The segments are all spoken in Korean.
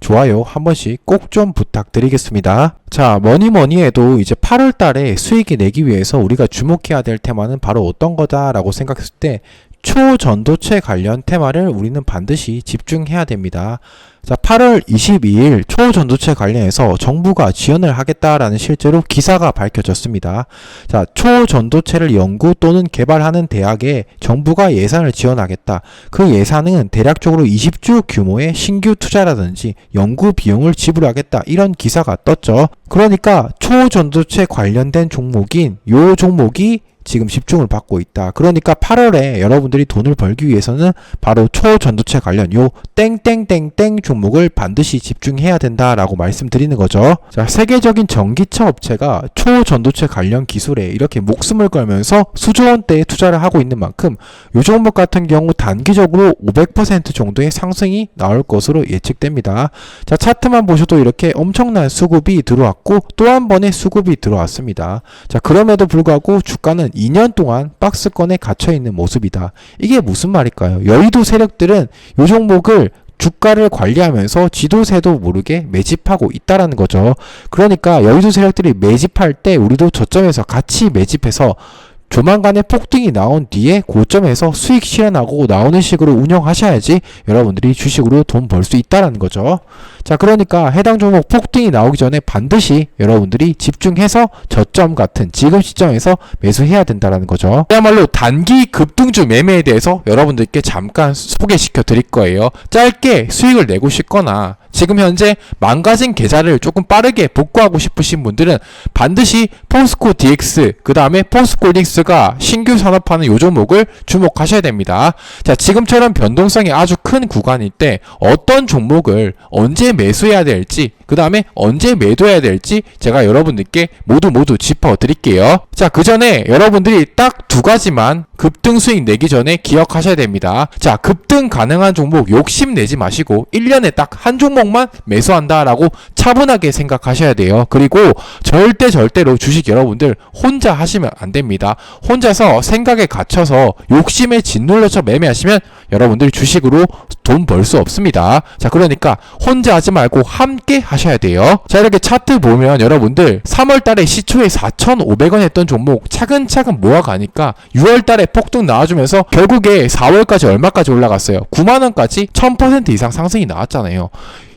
좋아요 한 번씩 꼭 좀 부탁드리겠습니다. 자, 뭐니 뭐니 해도 이제 8월 달에 수익이 내기 위해서 우리가 주목해야 될 테마는 바로 어떤 거다라고 생각했을 때 초전도체 관련 테마를 우리는 반드시 집중해야 됩니다. 자, 8월 22일 초전도체 관련해서 정부가 지원을 하겠다라는 실제로 기사가 밝혀졌습니다. 자, 초전도체를 연구 또는 개발하는 대학에 정부가 예산을 지원하겠다. 그 예산은 대략적으로 20조 규모의 신규 투자라든지 연구 비용을 지불하겠다. 이런 기사가 떴죠. 그러니까 초전도체 관련된 종목인 요 종목이 지금 집중을 받고 있다. 그러니까 8월에 여러분들이 돈을 벌기 위해서는 바로 초전도체 관련 요 땡땡땡땡 종목을 반드시 집중해야 된다라고 말씀드리는 거죠. 자, 세계적인 전기차 업체가 초전도체 관련 기술에 이렇게 목숨을 걸면서 수조 원대의 투자를 하고 있는 만큼 요 종목 같은 경우 단기적으로 500% 정도의 상승이 나올 것으로 예측됩니다. 자, 차트만 보셔도 이렇게 엄청난 수급이 들어왔고 또 한 번의 수급이 들어왔습니다. 자, 그럼에도 불구하고 주가는 2년 동안 박스권에 갇혀 있는 모습이다. 이게 무슨 말일까요? 여의도 세력들은 이 종목을 주가를 관리하면서 지도세도 모르게 매집하고 있다라는 거죠. 그러니까 여의도 세력들이 매집할 때 우리도 저점에서 같이 매집해서 조만간에 폭등이 나온 뒤에 고점에서 수익 실현하고 나오는 식으로 운영하셔야지 여러분들이 주식으로 돈 벌 수 있다라는 거죠. 자, 그러니까 해당 종목 폭등이 나오기 전에 반드시 여러분들이 집중해서 저점 같은 지금 시점에서 매수해야 된다라는 거죠. 그야말로 단기 급등주 매매에 대해서 여러분들께 잠깐 소개시켜 드릴 거예요. 짧게 수익을 내고 싶거나 지금 현재 망가진 계좌를 조금 빠르게 복구하고 싶으신 분들은 반드시 포스코 DX 그 다음에 포스코 닉스가 신규 산업하는 요 종목을 주목하셔야 됩니다. 자 지금처럼 변동성이 아주 큰 구간일 때 어떤 종목을 언제 매수해야 될지 그 다음에 언제 매도해야 될지 제가 여러분들께 모두 모두 짚어 드릴게요. 자, 그 전에 여러분들이 딱 두 가지만 급등 수익 내기 전에 기억하셔야 됩니다. 자, 급등 가능한 종목 욕심 내지 마시고 1년에 딱 한 종목만 매수한다라고 차분하게 생각하셔야 돼요. 그리고 절대 절대로 주식 여러분들 혼자 하시면 안 됩니다. 혼자서 생각에 갇혀서 욕심에 짓눌려서 매매하시면 여러분들 주식으로 돈 벌 수 없습니다. 자, 그러니까 혼자 하지 말고 함께 하셔야 돼요. 자, 이렇게 차트 보면 여러분들 3월 달에 시초에 4,500원 했던 종목 차근차근 모아가니까 6월 달에 폭등 나와주면서 결국에 4월까지 얼마까지 올라갔어요? 9만원까지 1000% 이상 상승이 나왔잖아요.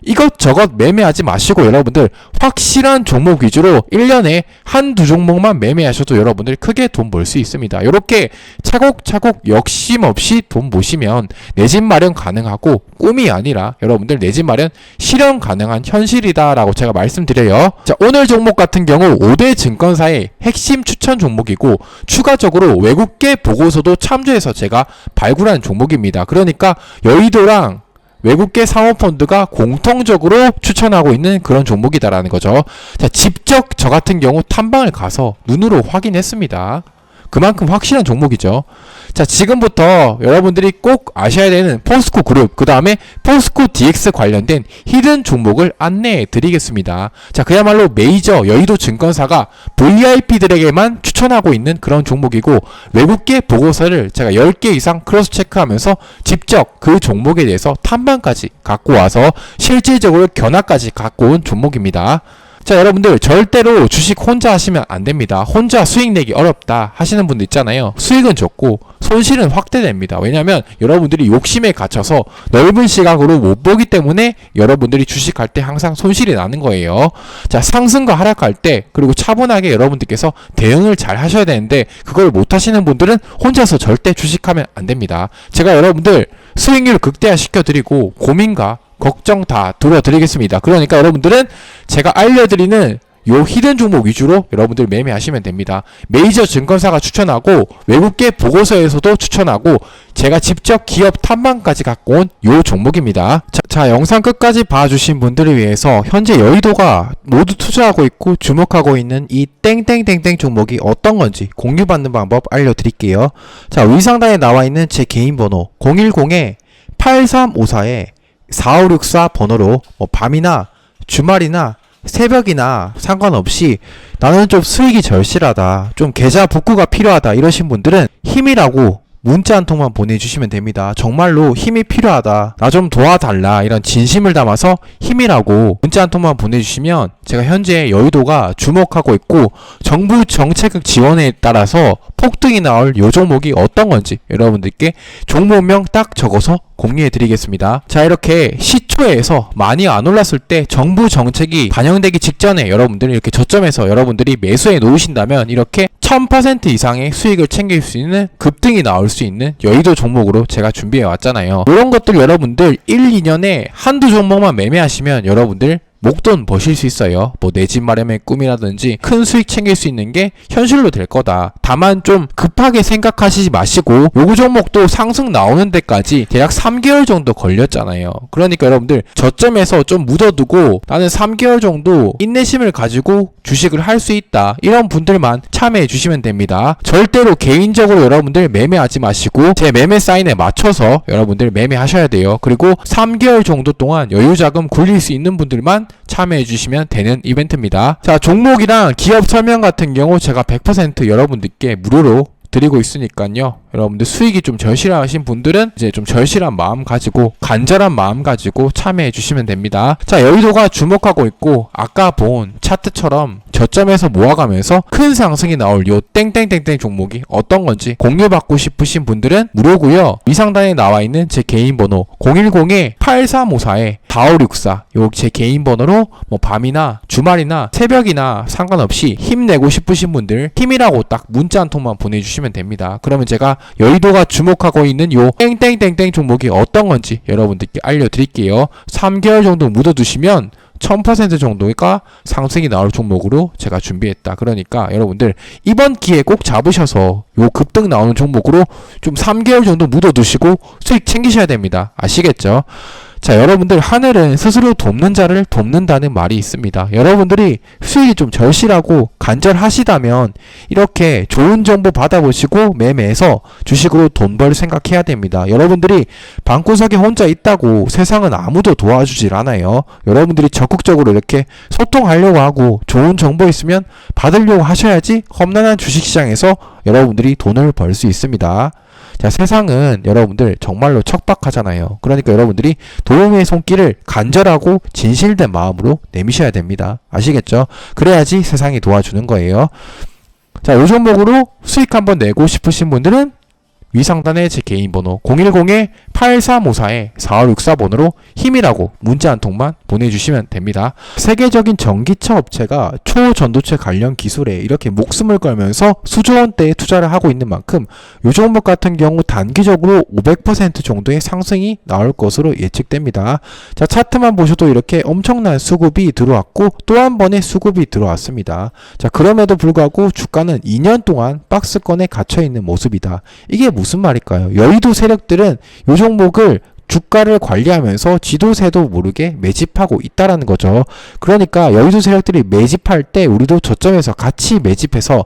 이것저것 매매하지 마시고 여러분들 확실한 종목 위주로 1년에 한두 종목만 매매하셔도 여러분들 크게 돈 벌 수 있습니다. 이렇게 차곡차곡 욕심 없이 돈 모시면 내 집 마련 가능하고 꿈이 아니라 여러분들 내 집 마련 실현 가능한 현실이다라고 제가 말씀드려요. 자, 오늘 종목 같은 경우 5대 증권사의 핵심 추천 종목이고 추가적으로 외국계 보고서도 참조해서 제가 발굴한 종목입니다. 그러니까 여의도랑 외국계 사모펀드가 공통적으로 추천하고 있는 그런 종목이다라는 거죠. 자, 직접 저 같은 경우 탐방을 가서 눈으로 확인했습니다. 그만큼 확실한 종목이죠. 자, 지금부터 여러분들이 꼭 아셔야 되는 포스코 그룹, 그 다음에 포스코 DX 관련된 히든 종목을 안내해 드리겠습니다. 자, 그야말로 메이저 여의도 증권사가 VIP들에게만 추천하고 있는 그런 종목이고, 외국계 보고서를 제가 10개 이상 크로스 체크하면서 직접 그 종목에 대해서 탐방까지 갖고 와서 실질적으로 견학까지 갖고 온 종목입니다. 자, 여러분들 절대로 주식 혼자 하시면 안 됩니다. 혼자 수익 내기 어렵다 하시는 분들 있잖아요. 수익은 적고 손실은 확대됩니다. 왜냐하면 여러분들이 욕심에 갇혀서 넓은 시각으로 못 보기 때문에 여러분들이 주식할 때 항상 손실이 나는 거예요. 자, 상승과 하락할 때 그리고 차분하게 여러분들께서 대응을 잘 하셔야 되는데 그걸 못 하시는 분들은 혼자서 절대 주식하면 안 됩니다. 제가 여러분들 수익률 극대화 시켜 드리고 고민과 걱정 다 들어드리겠습니다. 그러니까 여러분들은 제가 알려드리는 요 히든 종목 위주로 여러분들 매매하시면 됩니다. 메이저 증권사가 추천하고 외국계 보고서에서도 추천하고 제가 직접 기업 탐방까지 갖고 온 요 종목입니다. 자, 자 자, 영상 끝까지 봐주신 분들을 위해서 현재 여의도가 모두 투자하고 있고 주목하고 있는 이 땡땡땡땡 종목이 어떤 건지 공유받는 방법 알려드릴게요. 자, 위상단에 나와 있는 제 개인 번호 010에 8354에 4564 번호로 뭐 밤이나 주말이나 새벽이나 상관없이 나는 좀 수익이 절실하다. 좀 계좌 복구가 필요하다. 이러신 분들은 힘이라고 문자 한 통만 보내주시면 됩니다. 정말로 힘이 필요하다. 나 좀 도와달라. 이런 진심을 담아서 힘이라고 문자 한 통만 보내주시면 제가 현재 여의도가 주목하고 있고 정부 정책 지원에 따라서 폭등이 나올 요 종목이 어떤 건지 여러분들께 종목명 딱 적어서 공유해 드리겠습니다. 자, 이렇게 시초에서 많이 안 올랐을 때 정부 정책이 반영되기 직전에 여러분들이 이렇게 저점에서 여러분들이 매수해 놓으신다면 이렇게 1000% 이상의 수익을 챙길 수 있는 급등이 나올 수 있는 여의도 종목으로 제가 준비해 왔잖아요. 이런 것들 여러분들 1, 2년에 한두 종목만 매매하시면 여러분들 목돈 버실 수 있어요. 뭐 내 집 마련의 꿈이라든지 큰 수익 챙길 수 있는 게 현실로 될 거다. 다만 좀 급하게 생각하시지 마시고 요구 종목도 상승 나오는 데까지 대략 3개월 정도 걸렸잖아요. 그러니까 여러분들 저점에서 좀 묻어두고 나는 3개월 정도 인내심을 가지고 주식을 할 수 있다. 이런 분들만 참여해 주시면 됩니다. 절대로 개인적으로 여러분들 매매하지 마시고 제 매매 사인에 맞춰서 여러분들 매매하셔야 돼요. 그리고 3개월 정도 동안 여유 자금 굴릴 수 있는 분들만 참여해 주시면 되는 이벤트입니다. 자, 종목이랑 기업 설명 같은 경우 제가 100% 여러분들께 무료로 드리고 있으니까요. 여러분들 수익이 좀 절실하신 분들은 이제 좀 절실한 마음 가지고 간절한 마음 가지고 참여해 주시면 됩니다. 자, 여의도가 주목하고 있고 아까 본 차트처럼 저점에서 모아가면서 큰 상승이 나올 요 땡땡땡땡 종목이 어떤 건지 공유받고 싶으신 분들은 무료고요. 위상단에 나와 있는 제 개인 번호 010에 8354에 4564요제 개인 번호로 뭐 밤이나 주말이나 새벽이나 상관없이 힘내고 싶으신 분들 힘이라고 딱 문자 한 통만 보내주시면 됩니다. 그러면 제가 여의도가 주목하고 있는 요 땡땡땡땡 종목이 어떤 건지 여러분들께 알려드릴게요. 3개월 정도 묻어두시면 1000% 정도가 상승이 나올 종목으로 제가 준비했다. 그러니까 여러분들 이번 기회 꼭 잡으셔서 요 급등 나오는 종목으로 좀 3개월 정도 묻어두시고 수익 챙기셔야 됩니다. 아시겠죠? 자, 여러분들 하늘은 스스로 돕는 자를 돕는다는 말이 있습니다. 여러분들이 수익이 좀 절실하고 간절하시다면 이렇게 좋은 정보 받아보시고 매매해서 주식으로 돈 벌 생각해야 됩니다. 여러분들이 방구석에 혼자 있다고 세상은 아무도 도와주질 않아요. 여러분들이 적극적으로 이렇게 소통하려고 하고 좋은 정보 있으면 받으려고 하셔야지 험난한 주식시장에서 여러분들이 돈을 벌 수 있습니다. 자, 세상은 여러분들 정말로 척박하잖아요. 그러니까 여러분들이 도움의 손길을 간절하고 진실된 마음으로 내미셔야 됩니다. 아시겠죠? 그래야지 세상이 도와주는 거예요. 자, 요 종목으로 수익 한번 내고 싶으신 분들은 위상단의 제 개인 번호 010-8354에 4564번호로 힘이라고 문자 한 통만 보내주시면 됩니다. 세계적인 전기차 업체가 초전도체 관련 기술에 이렇게 목숨을 걸면서 수조 원대의 투자를 하고 있는 만큼 이 종목 같은 경우 단기적으로 500% 정도의 상승이 나올 것으로 예측됩니다. 자 차트만 보셔도 이렇게 엄청난 수급이 들어왔고 또 한 번의 수급이 들어왔습니다. 자 그럼에도 불구하고 주가는 2년 동안 박스권에 갇혀 있는 모습이다. 이게 무슨 말일까요? 여의도 세력들은 이 종목을 주가를 관리하면서 지도세도 모르게 매집하고 있다라는 거죠. 그러니까 여의도 세력들이 매집할 때 우리도 저점에서 같이 매집해서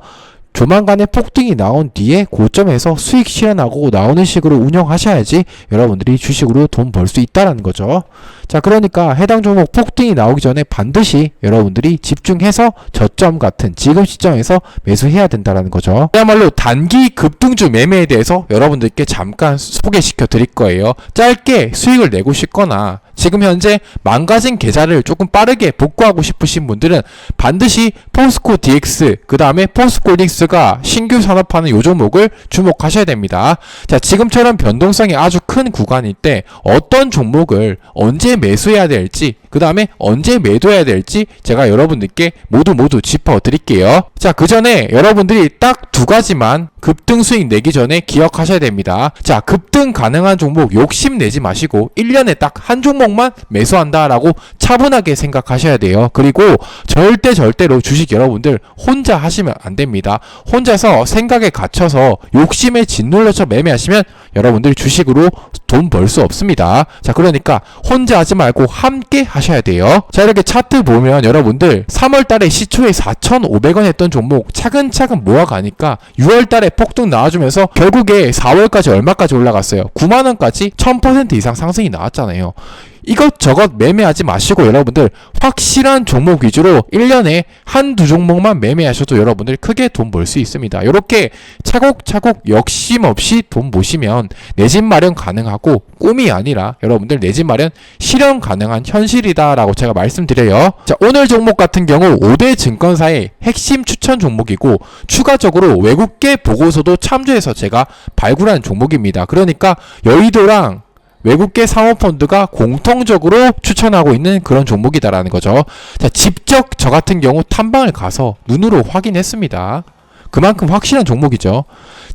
조만간에 폭등이 나온 뒤에 고점에서 수익 실현하고 나오는 식으로 운영하셔야지 여러분들이 주식으로 돈 벌 수 있다라는 거죠. 자, 그러니까 해당 종목 폭등이 나오기 전에 반드시 여러분들이 집중해서 저점 같은 지금 시점에서 매수해야 된다라는 거죠. 그야말로 단기 급등주 매매에 대해서 여러분들께 잠깐 소개시켜 드릴 거예요. 짧게 수익을 내고 싶거나 지금 현재 망가진 계좌를 조금 빠르게 복구하고 싶으신 분들은 반드시 포스코 DX 그 다음에 포스코 링스가 신규 산업하는 요 종목을 주목하셔야 됩니다. 자 지금처럼 변동성이 아주 큰 구간일 때 어떤 종목을 언제 매수해야 될지 그 다음에 언제 매도해야 될지 제가 여러분들께 모두 모두 짚어 드릴게요. 자 그 전에 여러분들이 딱 두 가지만 급등 수익 내기 전에 기억하셔야 됩니다. 자 급등 가능한 종목 욕심 내지 마시고 1년에 딱 한 종목만 매수한다라고 차분하게 생각하셔야 돼요. 그리고 절대 절대로 주식 여러분들 혼자 하시면 안 됩니다. 혼자서 생각에 갇혀서 욕심에 짓눌려서 매매하시면 여러분들 주식으로 돈 벌 수 없습니다. 자, 그러니까 혼자 하지 말고 함께 하셔야 돼요. 자, 이렇게 차트 보면 여러분들 3월 달에 시초에 4,500원 했던 종목 차근차근 모아가니까 6월 달에 폭등 나와주면서 결국에 4월까지 얼마까지 올라갔어요? 9만 원까지 1000% 이상 상승이 나왔잖아요. 이것저것 매매하지 마시고 여러분들 확실한 종목 위주로 1년에 한두 종목만 매매하셔도 여러분들 크게 돈 벌 수 있습니다. 이렇게 차곡차곡 욕심 없이 돈 모시면 내 집 마련 가능하고 꿈이 아니라 여러분들 내 집 마련 실현 가능한 현실이다라고 제가 말씀드려요. 자, 오늘 종목 같은 경우 5대 증권사의 핵심 추천 종목이고 추가적으로 외국계 보고서도 참조해서 제가 발굴한 종목입니다. 그러니까 여의도랑 외국계 사모펀드가 공통적으로 추천하고 있는 그런 종목이다라는 거죠. 자, 직접 저 같은 경우 탐방을 가서 눈으로 확인했습니다. 그만큼 확실한 종목이죠.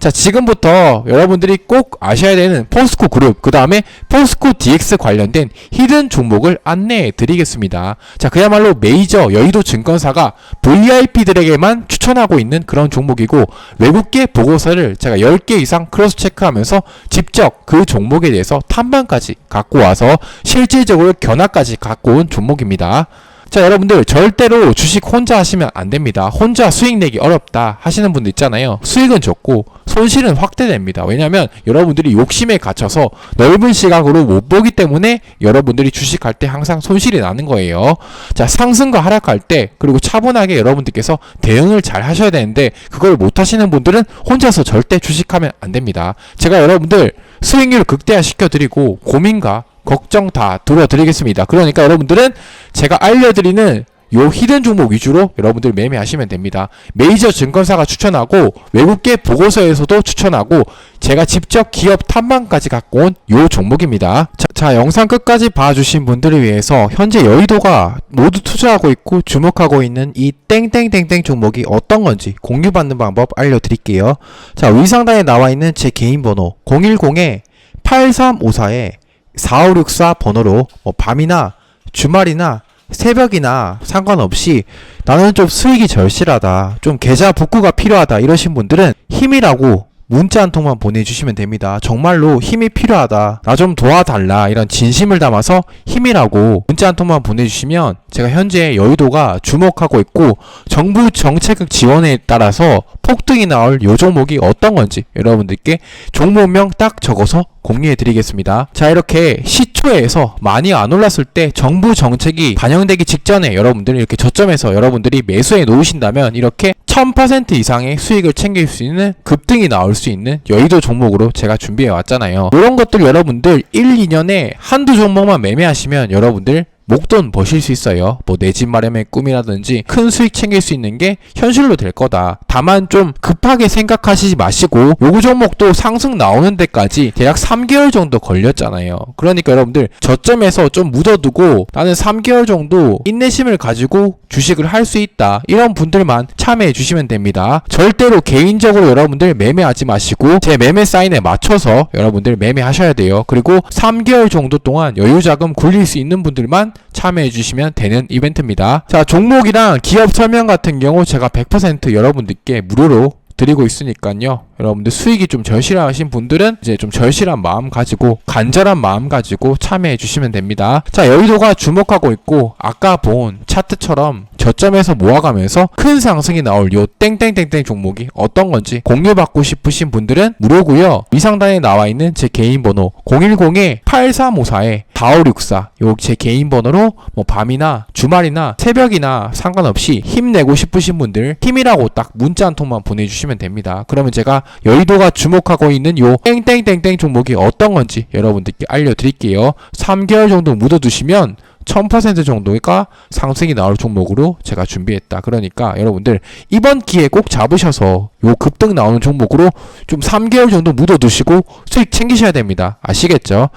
자, 지금부터 여러분들이 꼭 아셔야 되는 포스코 그룹, 그 다음에 포스코 DX 관련된 히든 종목을 안내해 드리겠습니다. 자, 그야말로 메이저 여의도 증권사가 VIP들에게만 추천하고 있는 그런 종목이고, 외국계 보고서를 제가 10개 이상 크로스 체크하면서 직접 그 종목에 대해서 탐방까지 갖고 와서 실질적으로 견학까지 갖고 온 종목입니다. 자, 여러분들 절대로 주식 혼자 하시면 안 됩니다. 혼자 수익 내기 어렵다 하시는 분들 있잖아요. 수익은 적고 손실은 확대됩니다. 왜냐하면 여러분들이 욕심에 갇혀서 넓은 시각으로 못 보기 때문에 여러분들이 주식할 때 항상 손실이 나는 거예요. 자, 상승과 하락할 때 그리고 차분하게 여러분들께서 대응을 잘 하셔야 되는데 그걸 못 하시는 분들은 혼자서 절대 주식하면 안 됩니다. 제가 여러분들 수익률 극대화 시켜 드리고 고민과 걱정 다 들어드리겠습니다. 그러니까 여러분들은 제가 알려드리는 요 히든 종목 위주로 여러분들 매매하시면 됩니다. 메이저 증권사가 추천하고 외국계 보고서에서도 추천하고 제가 직접 기업 탐방까지 갖고 온 요 종목입니다. 자, 자, 영상 끝까지 봐주신 분들을 위해서 현재 여의도가 모두 투자하고 있고 주목하고 있는 이 땡땡땡땡 종목이 어떤 건지 공유받는 방법 알려드릴게요. 자, 위상단에 나와 있는 제 개인 번호 010에 8354에 4564 번호로 뭐 밤이나 주말이나 새벽이나 상관없이 나는 좀 수익이 절실하다. 좀 계좌 복구가 필요하다. 이러신 분들은 힘이라고 문자 한 통만 보내주시면 됩니다. 정말로 힘이 필요하다. 나 좀 도와달라. 이런 진심을 담아서 힘이라고 문자 한 통만 보내주시면 제가 현재 여의도가 주목하고 있고 정부 정책 지원에 따라서 폭등이 나올 요 종목이 어떤 건지 여러분들께 종목명 딱 적어서 공유해 드리겠습니다. 자, 이렇게 시초에서 많이 안 올랐을 때 정부 정책이 반영되기 직전에 여러분들 이렇게 저점에서 여러분들이 매수해 놓으신다면 이렇게 1000% 이상의 수익을 챙길 수 있는 급등이 나올 수 있는 여의도 종목으로 제가 준비해 왔잖아요. 이런 것들 여러분들 1, 2년에 한두 종목만 매매하시면 여러분들 목돈 버실 수 있어요. 뭐 내 집 마련의 꿈이라든지 큰 수익 챙길 수 있는 게 현실로 될 거다. 다만 좀 급하게 생각하시지 마시고 요구 종목도 상승 나오는 데까지 대략 3개월 정도 걸렸잖아요. 그러니까 여러분들 저점에서 좀 묻어두고 나는 3개월 정도 인내심을 가지고 주식을 할 수 있다. 이런 분들만 참여해 주시면 됩니다. 절대로 개인적으로 여러분들 매매하지 마시고 제 매매 사인에 맞춰서 여러분들 매매하셔야 돼요. 그리고 3개월 정도 동안 여유 자금 굴릴 수 있는 분들만 참여해 주시면 되는 이벤트입니다. 자, 종목이랑 기업 설명 같은 경우 제가 100% 여러분들께 무료로 드리고 있으니까요. 여러분들 수익이 좀 절실하신 분들은 이제 좀 절실한 마음 가지고 간절한 마음 가지고 참여해 주시면 됩니다. 자, 여의도가 주목하고 있고 아까 본 차트처럼 저점에서 모아가면서 큰 상승이 나올 요 땡땡땡땡 종목이 어떤 건지 공유받고 싶으신 분들은 무료고요. 위상단에 나와 있는 제 개인 번호 010에 8354에 4564 요 제 개인 번호로 뭐 밤이나 주말이나 새벽이나 상관없이 힘내고 싶으신 분들 힘이라고 딱 문자 한 통만 보내주시면 됩니다. 그러면 제가 여의도가 주목하고 있는 요 땡땡땡땡 종목이 어떤 건지 여러분들께 알려드릴게요. 3개월 정도 묻어두시면 1000% 정도가 상승이 나올 종목으로 제가 준비했다. 그러니까 여러분들 이번 기회에 꼭 잡으셔서 요 급등 나오는 종목으로 좀 3개월 정도 묻어두시고 수익 챙기셔야 됩니다. 아시겠죠?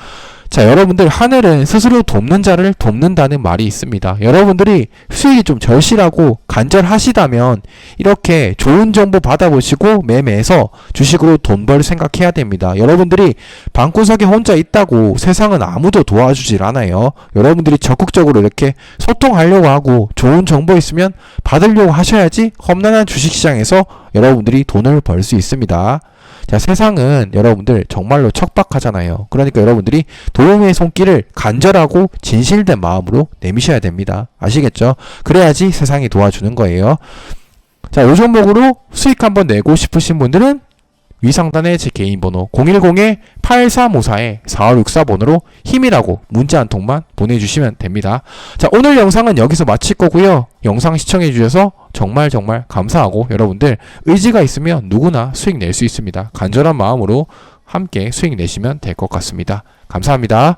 자, 여러분들 하늘은 스스로 돕는 자를 돕는다는 말이 있습니다. 여러분들이 수익이 좀 절실하고 간절하시다면 이렇게 좋은 정보 받아보시고 매매해서 주식으로 돈 벌 생각해야 됩니다. 여러분들이 방구석에 혼자 있다고 세상은 아무도 도와주질 않아요. 여러분들이 적극적으로 이렇게 소통하려고 하고 좋은 정보 있으면 받으려고 하셔야지 험난한 주식시장에서 여러분들이 돈을 벌 수 있습니다. 자, 세상은 여러분들 정말로 척박하잖아요. 그러니까 여러분들이 도움의 손길을 간절하고 진실된 마음으로 내미셔야 됩니다. 아시겠죠? 그래야지 세상이 도와주는 거예요. 자, 요 종목으로 수익 한번 내고 싶으신 분들은 위상단의 제 개인 번호 010-8354-4564번으로 힘이라고 문자 한 통만 보내주시면 됩니다. 자, 오늘 영상은 여기서 마칠 거고요. 영상 시청해주셔서 정말 정말 감사하고 여러분들 의지가 있으면 누구나 수익 낼 수 있습니다. 간절한 마음으로 함께 수익 내시면 될 것 같습니다. 감사합니다.